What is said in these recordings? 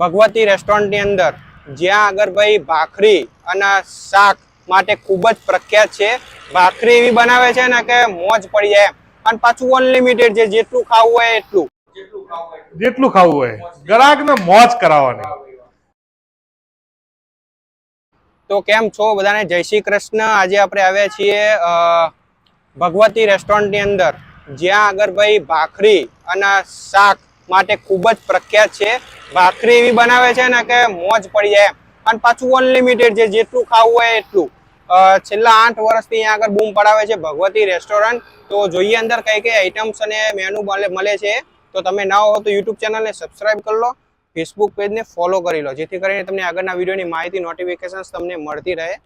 ભગવતી રેસ્ટોરન્ટની અંદર જ્યાં આગળ ભાઈ ભાખરી અને શાક માટે ખૂબ જ પ્રખ્યાત છે. ભાખરી એવી બનાવે છે ને કે મોજ પડી જાય અને પાછું અનલિમિટેડ છે જેટલું ખાવું હોય એટલું. જેટલું ખાવું હોય. ગ્રાહકને મોજ કરાવવાની. તો કેમ છો બધાને? જય શ્રી કૃષ્ણ. આજે આપણે આવ્યા છીએ ભગવતી રેસ્ટોરન્ટની અંદર. જ્યાં આગળ ભાઈ ભાખરી અને શાક માટે ખૂબ જ પ્રખ્યાત છે. ભાખરી એવી બનાવે છે ને કે મોજ પડી જાય અને પાછું અનલિમિટેડ છે જેટલું ખાવું હોય એટલું. છેલ્લા આઠ વર્ષથી અહીંયા આગળ બૂમ પડાવે છે ભગવતી રેસ્ટોરન્ટ તો જોઈએ અંદર કઈ કઈ આઇટમ્સ અને મેનુ મળે છે. તો તમે ના હો તો યુટ્યુબ ચેનલને સબસ્ક્રાઇબ કરી લો. ફેસબુક પેજને ફોલો કરી લો. જેથી કરીને તમને આગળના વિડીયોની માહિતી નોટિફિકેશન્સ તમને મળતી રહે.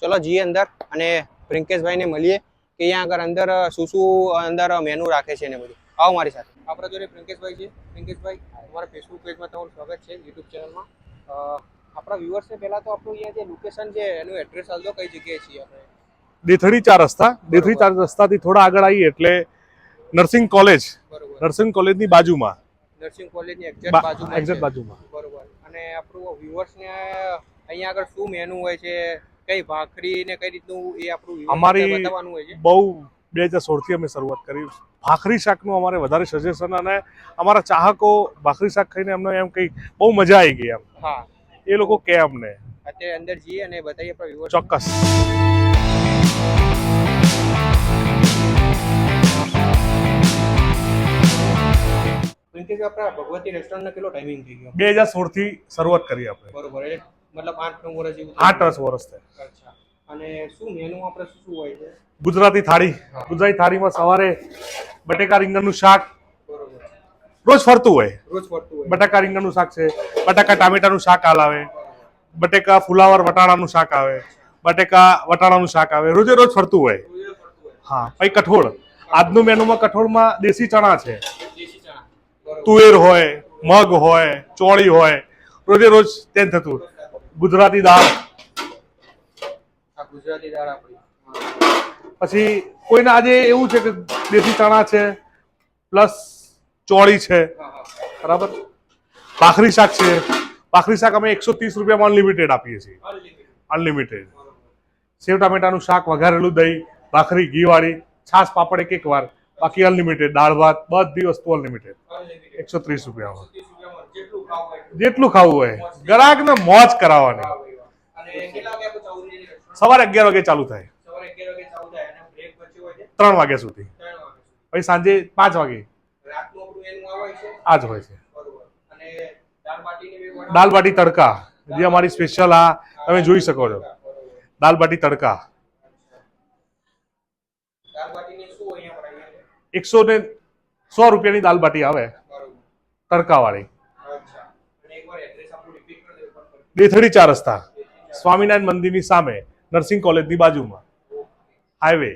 ચલો જઈએ અંદર અને પ્રિંકેશભાઈને મળીએ કે અહીંયા આગળ અંદર શું શું અંદર મેનુ રાખે છે ને બધું. આવો મારી સાથે. આપણા જોડે પ્રિંકેશભાઈ છે. પ્રિંકેશભાઈ અમારા ફેસબુક પેજમાં તમારું સ્વાગત છે યુટ્યુબ ચેનલમાં આપણા વ્યુઅર્સને પહેલાં તો આપણું અહીંયા જે લોકેશન છે એનું એડ્રેસ આલજો કઈ જગ્યાએ છીએ આપણે? દેથડી ચાર રસ્તા. દેથડી ચાર રસ્તાથી થોડા આગળ આવીએ એટલે નર્સિંગ કોલેજ. બરોબર. નર્સિંગ કોલેજની બાજુમાં. નર્સિંગ કોલેજની એક્ઝેક્ટ બાજુમાં એક્ઝેક્ટ બાજુમાં. બરોબર. અને આપણું વ્યુઅર્સને અહીંયા આગળ શું મેનુ હોય છે કઈ ભાખરી ને કઈ રીતનું એ આપણું અમારી બતાવવાનું હોય છે? બહુ બે હજાર સોળથી અમે શરૂઆત કરી. ભાખરી શાકનું અમારે વધારે સજેશન અને અમારા ચાહકો ભાખરી શાક ખાઈને અમને એમ કંઈ બહુ મજા આવી ગઈ એમ. હા. એ લોકો કહે અમને. અત્યારે અંદર જઈએ અને બતાવીએ આપણા વ્યુઅર્સ ચોક્કસ. પ્રિન્ટેજ આપણા ભગવતી રેસ્ટોરન્ટનો કેટલો ટાઈમિંગ થઈ ગયો? બે હજાર સોળથી શરૂઆત કરી આપણે. બરોબર એટલે મતલબ આઠ નવ વર્ષ જેવું આઠ દસ વર્ષ થયા. અચ્છા. અને શું મેનુ આપણે શું શું હોય છે? ગુજરાતી થાળી. ગુજરાતી થાળીમાં સવારે બટેકા રીંગણનું શાક રોજ ફરતું હોય. રોજ ફરતું હોય. બટાકા રીંગણનું શાક છે બટાકા ટામેટાનું શાક હાલ આવે બટેકા ફુલાવર વટાણાનું શાક આવે બટેકા વટાણાનું શાક આવે રોજે રોજ ફરતું હોય. હા પછી કઠોળ. આજનું મેનુમાં કઠોળમાં દેશી ચણા છે. દેશી ચણા. બરોબર. તુવેર હોય મગ હોય ચોળી હોય રોજે રોજ તેમ થતું. ગુજરાતી દાળ. ગુજરાતી દાળ આપણી. પછી કોઈને આજે એવું છે કે દેશી ચણા છે પ્લસ ચોળી છે. બરાબર? ભાખરી શાક છે. ભાખરી શાક અમે એકસો ત્રીસ રૂપિયામાં અનલિમિટેડ આપીએ છીએ. અનલિમિટેડ સેવ ટામેટાનું શાક વઘારેલું દહીં ભાખરી ઘીવાળી છાશ પાપડ એક એક વાર. બાકી અનલિમિટેડ દાળ ભાત બધી વસ્તુ અનલિમિટેડ એકસો ત્રીસ રૂપિયામાં. જેટલું ખાવું હોય. એટલું. જેટલું ખાવું હોય. ગ્રાહકને મોજ કરાવવાની વાહ ભાઈ વાહ. અને કેટલા વાગે આપણે ચાલુ થઈ જાય restaurant? સવારે અગિયાર વાગે ચાલુ થાય. ત્રણ વાગ્યા સુધી. પછી સાંજે પાંચ વાગે. આ જ હોય છે. બરોબર. અને દાળ બાટીની બી વડા? દાલ બાટી તડકા. જે અમારી સ્પેશિયલ આ તમે જોઈ શકો છો. દાલબાટી દાલ બાટી તડકા? એકસો ને સો રૂપિયાની દાલ બાટી આવે. તડકાવાળી. દેથડી ચાર રસ્તા. સ્વામિનારાયણ મંદિરની સામે. નર્સિંગ કોલેજની બાજુમાં. હાઈવે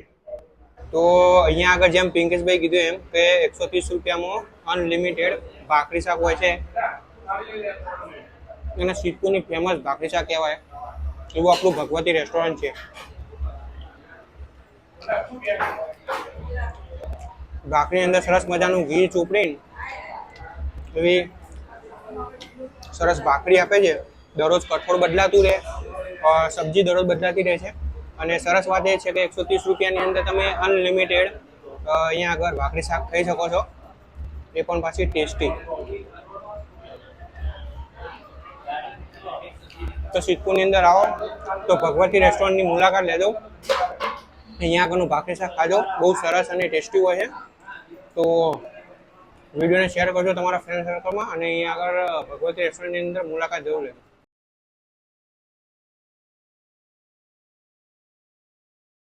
તો અહીંયા આગળ જેમ પિંકેશભાઈ કીધું એમ કે એકસો ત્રીસ રૂપિયામાં અનલિમિટેડ ભાખરી શાક હોય છે. અને સિદ્ધપુરની ફેમસ ભાખરી શાક કહેવાય. એવું આપણું ભગવતી રેસ્ટોરન્ટ છે. ભાખરીની અંદર સરસ મજાનું ઘી ચોપડીને એવી સરસ ભાખરી આપે છે. દરરોજ કઠોળ બદલાતું રહે. સબ્જી દરરોજ બદલાતી રહે છે. અને સરસ વાત એ છે કે એકસો ત્રીસ રૂપિયાની અંદર તમે અનલિમિટેડ અહીંયા આગળ ભાખરી શાક ખાઈ શકો છો. એ પણ પાછી ટેસ્ટી. તો સિદ્ધપુરની અંદર આવો. તો ભગવતી રેસ્ટોરન્ટની મુલાકાત લેજો. અહીંયા આગળનું ભાખરી શાક ખાજો. બહુ સરસ અને ટેસ્ટી હોય છે. તો વિડીયોને શેર કરજો તમારા ફ્રેન્ડ સર્કલમાં અને અહીંયા આગળ ભગવતી રેસ્ટોરન્ટની અંદર મુલાકાત જરૂર લેજો.